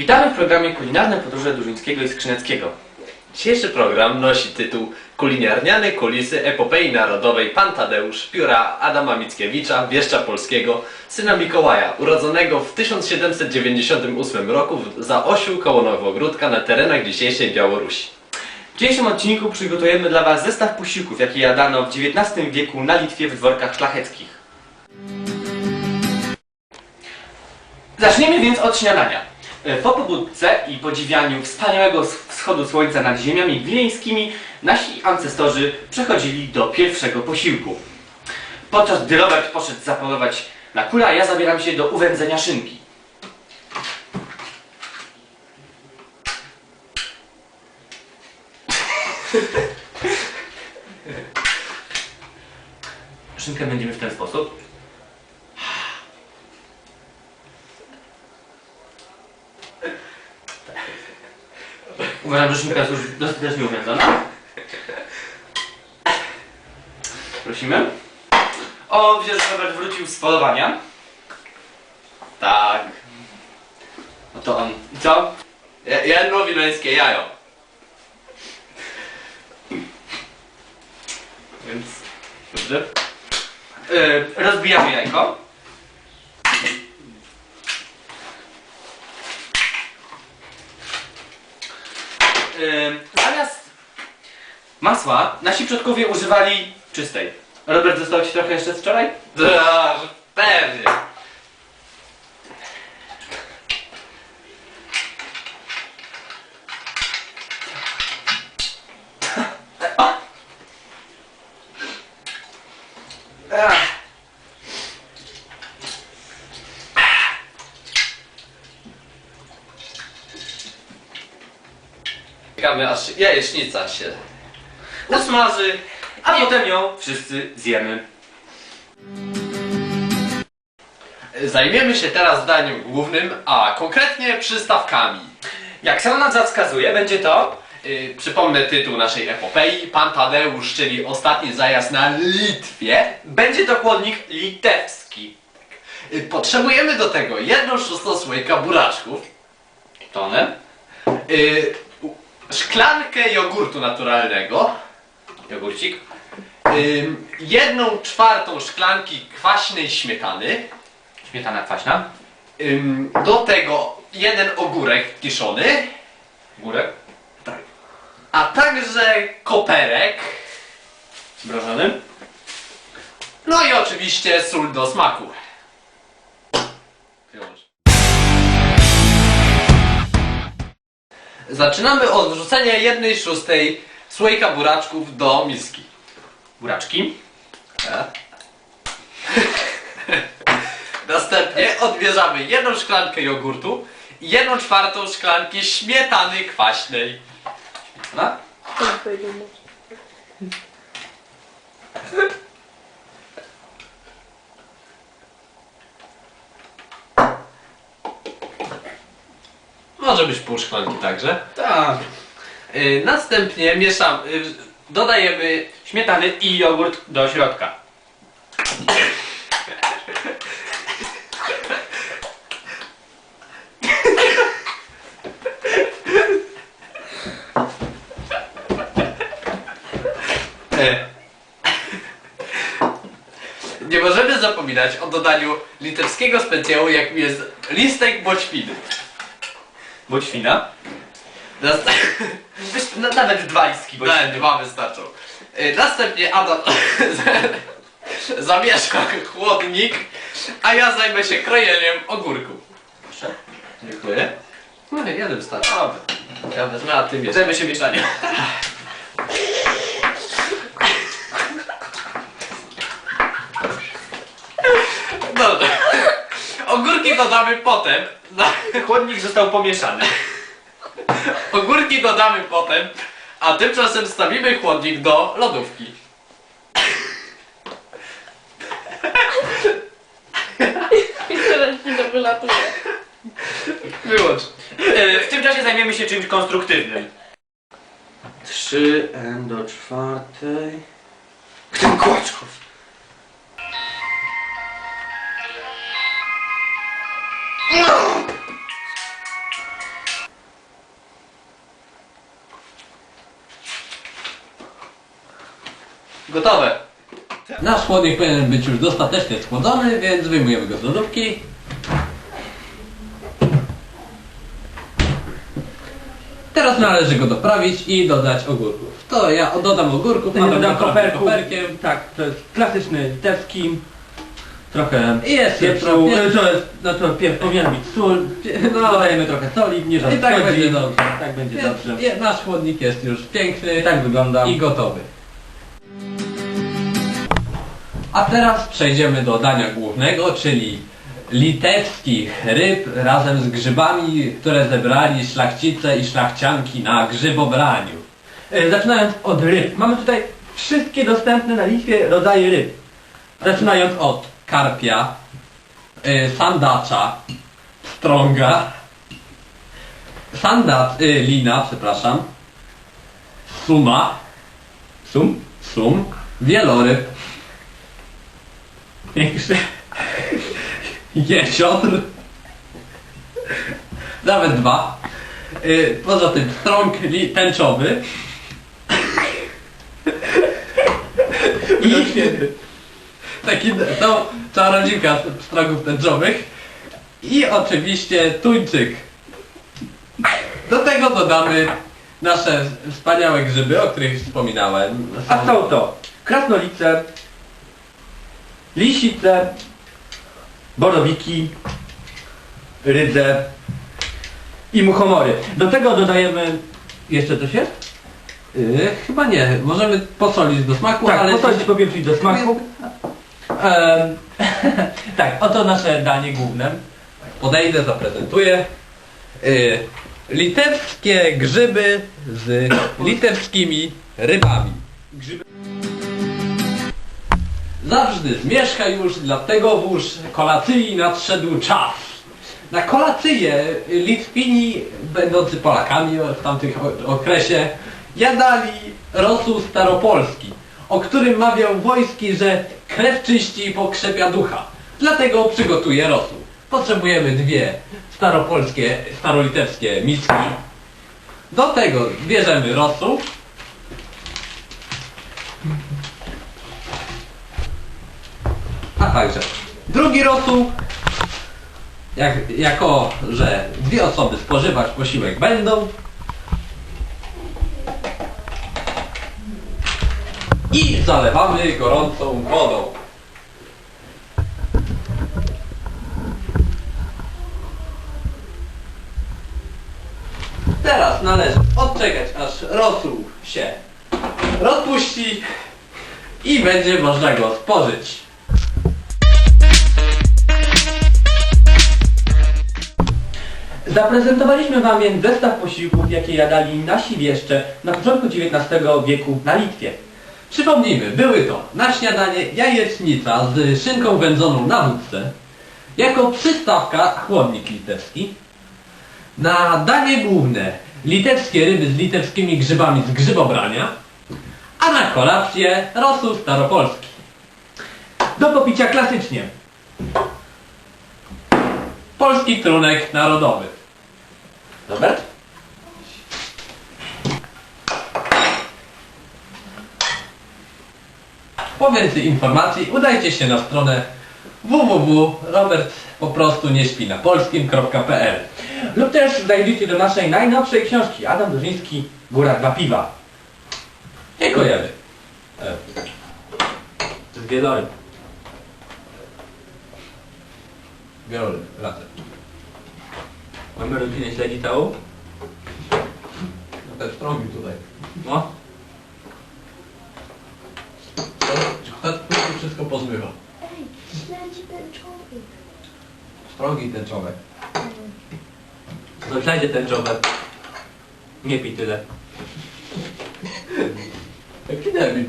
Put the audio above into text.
Witamy w programie Kulinarne Podróże Durzyńskiego i Skrzyneckiego. Dzisiejszy program nosi tytuł Kulinarniane kulisy epopei narodowej Pan Tadeusz pióra Adama Mickiewicza, wieszcza polskiego, syna Mikołaja, urodzonego w 1798 roku w Zaosiu koło Nowogródka na terenach dzisiejszej Białorusi. W dzisiejszym odcinku przygotujemy dla Was zestaw posiłków, jakie jadano w XIX wieku na Litwie w dworkach szlacheckich. Zaczniemy więc od śniadania. E, Po pobudce i podziwianiu wspaniałego wschodu słońca nad ziemiami wileńskimi nasi ancestorzy przechodzili do pierwszego posiłku. Podczas gdy Robert poszedł zapolować na kula, ja zabieram się do uwędzenia szynki. Szynkę będziemy w ten sposób. Uważam, że szynka jest już dostatecznie uwiędzona. Prosimy. O, widzę, że Robert wrócił z polowania. Tak, No to on. I co? je- jedno wileńskie jajo. Więc. Dobrze. Yy, rozbijamy jajko. Yy, zamiast masła nasi przodkowie używali czystej. Robert, zostało Ci trochę jeszcze z wczoraj? Tak, pewnie. Czekamy aż jajecznica się Usmaży, a potem ją wszyscy zjemy. Zajmiemy się teraz daniem głównym, a konkretnie przystawkami. Jak sama nazwa wskazuje, będzie to Yy, przypomnę tytuł naszej epopei. Pan Tadeusz, czyli ostatni zajazd na Litwie. będzie to chłodnik litewski. Yy, potrzebujemy do tego jedną szóstą słoika buraczków, Tonę. yy, szklankę jogurtu naturalnego, Jogurcik. jedną czwartą szklanki kwaśnej śmietany, Śmietana kwaśna. do tego jeden ogórek kiszony, Górek. a także koperek, Mrożony. no i oczywiście sól do smaku. Zaczynamy od wrzucenia jednej szóstej słoika buraczków do miski. Buraczki. Tak. Następnie odbierzamy jedną szklankę jogurtu i jedną czwartą szklanki śmietany kwaśnej. No. Może być pół szklanki także. Tak. Yy, następnie mieszamy, dodajemy Śmietany i jogurt do środka. E. Nie możemy zapominać o dodaniu litewskiego specjału, jakim jest listek boćwiny. Bądźwina. Nast- Wyś- na- Nawet dwa listki Nie, bądźwiny. dwa wystarczą. E, Następnie Adam zamiesza chłodnik, a ja zajmę się krojeniem ogórków. Proszę. Dziękuję. No nie, jeden wystarczy. Dobra. Ja wezmę, a ty wiesz. Zajmę się mieszaniem. Dobrze. Ogórki dodamy potem. Na- Chłodnik został pomieszany. Ogórki dodamy potem, a tymczasem stawimy chłodnik do lodówki. I teraz ci to wylatuje. Wyłącz. E, W tym czasie zajmiemy się czymś konstruktywnym. 3 n do czwartej. Ten kłaczków. Gotowe. Nasz chłodnik powinien być już dostatecznie schłodzony, więc wyjmujemy go z lodówki. Teraz należy go doprawić i dodać ogórków. To ja dodam ogórków, To nie dodam koperku. koperkiem. Tak, to jest klasyczny litewski. Trochę I jest pieprzu. e, To jest, no to pierw powinien być sól. No. Dodajemy trochę soli, nie I tak będzie dobrze. Tak będzie Więc dobrze. je- nasz chłodnik jest już piękny Tak wygląda. i gotowy. A teraz przejdziemy do dania głównego, czyli litewskich ryb razem z grzybami, które zebrali szlachcice i szlachcianki na grzybobraniu. E, Zaczynając od ryb. Mamy tutaj wszystkie dostępne na Litwie rodzaje ryb. Zaczynając od Karpia, y, sandacza, strąga, sandat, y, lina, przepraszam, suma, sum, sum, wieloryb, większy, jesiotr, nawet dwa. Y, Poza tym strąg li, tęczowy i taki, to cała rodzinka strogów tęczowych i oczywiście tuńczyk. Do tego dodamy nasze wspaniałe grzyby, o których wspominałem. a są to krasnolice, lisice, borowiki, rydze i muchomory. Do tego dodajemy jeszcze coś jest? Y, chyba nie, możemy posolić do smaku, Tak, ale posolić popieprzyć do smaku. Em, tak, oto nasze danie główne. podejdę, zaprezentuję. Y, litewskie grzyby z litewskimi rybami. Zawsze zmierzcha już, dlatego wóż kolacyjni nadszedł czas. Na kolacyję Litwini, będący Polakami w tamtym okresie, jadali rosół staropolski, o którym mawiał wojski, że krew czyści i pokrzepia ducha. Dlatego przygotuję rosół. Potrzebujemy dwie staropolskie, starolitewskie miski. Do tego bierzemy rosół. Także drugi rosół. Jak, jako, że dwie osoby spożywać posiłek będą. I zalewamy gorącą wodą. Teraz należy odczekać aż rosół się rozpuści i będzie można go spożyć. Zaprezentowaliśmy Wam więc zestaw posiłków, jakie jadali nasi wieszcze na początku XIX wieku na Litwie. Przypomnijmy, były to na śniadanie jajecznica z szynką wędzoną na wódce, jako przystawka chłodnik litewski, na danie główne litewskie ryby z litewskimi grzybami z grzybobrania, a na kolację rosół staropolski. Do popicia klasycznie. Polski trunek narodowy. Robert? Po więcej informacji udajcie się na stronę www.robert po prostu nie śpi na polskim.pl Lub też zajrzyjcie do naszej najnowszej książki Adam Dorzyński Góra Dwa Piwa. Dziękujemy. E, Z wielorym. Wiory, razem. Mamy rodzinę śledzi całą? No te strągi tutaj. No. To to wszystko pozmywa. Ej, śledzi ten człowiek. Strągi tęczowe. To śledzie tęczowe. Nie pij tyle. Jaki debil.